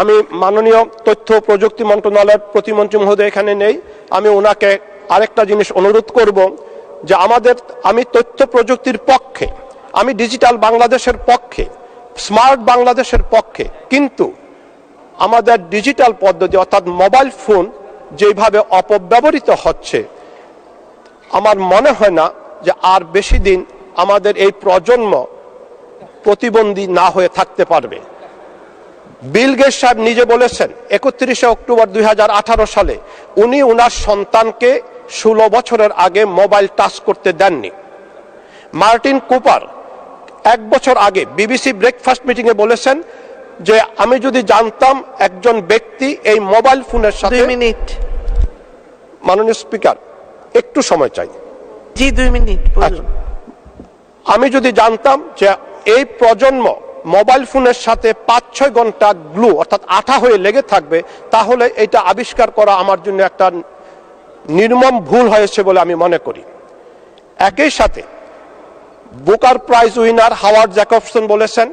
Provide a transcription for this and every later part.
আমি মাননীয় তথ্য প্রযুক্তি মন্ত্রণালয়ের প্রতিমন্ত্রী মহোদয় এখানে নেই। আমি ওনাকে আরেকটা জিনিস অনুরোধ করব যে আমাদের, আমি তথ্য প্রযুক্তির পক্ষে, আমি ডিজিটাল বাংলাদেশের পক্ষে, স্মার্ট বাংলাদেশের পক্ষে, কিন্তু আমাদের ডিজিটাল পদ্ধতি অর্থাৎ মোবাইল ফোন যেভাবে অপব্যবহৃত হচ্ছে, আমার মনে হয় না যে আর বেশি দিন আমাদের এই প্রজন্ম প্রতিবন্ধী না হয়ে থাকতে পারবে। বিল গেটস সাহেব নিজে বলেছেন একত্রিশে অক্টোবর দুই হাজার আঠারো সালে উনি উনার সন্তানকে ষোলো বছরের আগে মোবাইল টাচ করতে দেননি। মার্টিন কুপার এক বছর আগে বিবিসি ব্রেকফাস্ট মিটিংয়ে বলেছেন যে আমি যদি জানতাম একজন ব্যক্তি এই মোবাইল ফোনের সাথে মিনিট। মাননীয় স্পিকার একটু সময় চাই। জি দুই মিনিট আমি যদি জানতাম যে এই প্রজন্ম মোবাইল ফোনের সাথে পাঁচ ছয় ঘণ্টা গ্লু, অর্থাৎ আঠা হয়ে লেগে থাকবে, তাহলে এটা আবিষ্কার করা আমার জন্য একটা নির্মম ভুল হয়েছে বলে আমি মনে করি। একই সাথে, Booker prize winner Howard Jacobson বলেছেন,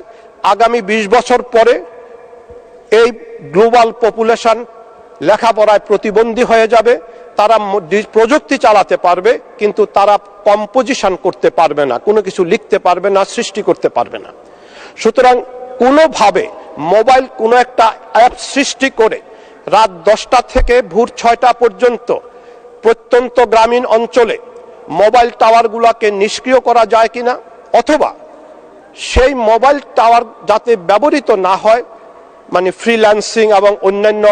আগামী ২০ বছর পরে এই গ্লোবাল পপুলেশন লেখাপড়ায় প্রতিবন্ধী হয়ে যাবে, তারা প্রযুক্তি চালাতে পারবে, কিন্তু তারা কম্পোজিশন করতে পারবে না, কোনো কিছু লিখতে পারবে না, সৃষ্টি করতে পারবে না। সুতরাং কোনোভাবে মোবাইল কোনো একটা অ্যাপ সৃষ্টি করে রাত দশটা থেকে ভোর ছয়টা পর্যন্ত প্রত্যন্ত গ্রামীণ অঞ্চলে মোবাইল টাওয়ারগুলোকে নিষ্ক্রিয় করা যায় কিনা অথবা সেই মোবাইল টাওয়ার যাতে ব্যবহৃত না হয় মানে ফ্রিল্যান্সিং এবং অন্যান্য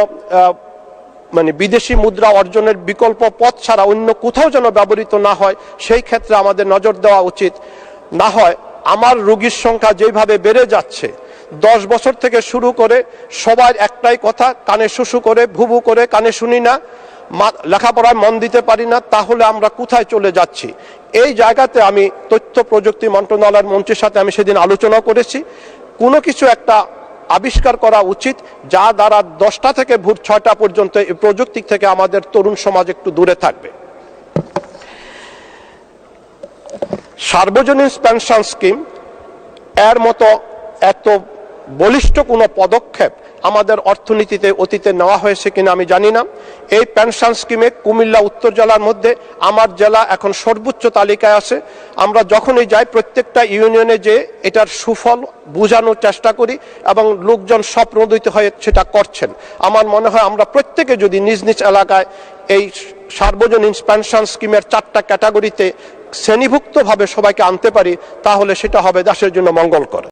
মানে বিদেশি মুদ্রা অর্জনের বিকল্প পথ ছাড়া অন্য কোথাও যেন ব্যবহৃত না হয়, সেই ক্ষেত্রে আমাদের নজর দেওয়া উচিত। না হয় আমার রোগীর সংখ্যা যেভাবে বেড়ে যাচ্ছে, দশ বছর থেকে শুরু করে সবার একটাই কথা, কানে শুশু করে ভুবু করে, কানে শুনি না লেখাপড়ায় মন দিতে পারি না, তাহলে আমরা কোথায় চলে যাচ্ছি? এই জায়গাতে আমি তথ্য প্রযুক্তি মন্ত্রণালয়ের মন্ত্রীর সাথে আমি সেদিন আলোচনা করেছি। কোনো কিছু একটা আবিষ্কার করা উচিত যা দ্বারা দশটা থেকে ভোর ছয়টা পর্যন্ত এই প্রযুক্তি থেকে আমাদের তরুণ সমাজ একটু দূরে থাকবে। সার্বজনীন পেনশন স্কিম, এর মতো এত বলিষ্ঠ কোনো পদক্ষেপ আমাদের অর্থনীতিতে অতীতে নেওয়া হয়েছে কিনা আমি জানি না। এই পেনশন স্কিমে কুমিল্লা, উত্তর জেলার মধ্যে আমার জেলা এখন সর্বোচ্চ তালিকায় আছে। আমরা যখনই যাই, প্রত্যেকটা ইউনিয়নে যে এটার সুফল বোঝানোর চেষ্টা করি এবং লোকজন স্বপ্নদিত হয়ে সেটা করছেন। আমার মনে হয় আমরা প্রত্যেকে যদি নিজ নিজ এলাকায় এই সার্বজনীন পেনশন স্কিমের চারটা ক্যাটাগরিতে শ্রেণীভুক্তভাবে সবাইকে আনতে পারি, তাহলে সেটা হবে দেশের জন্য মঙ্গলকর।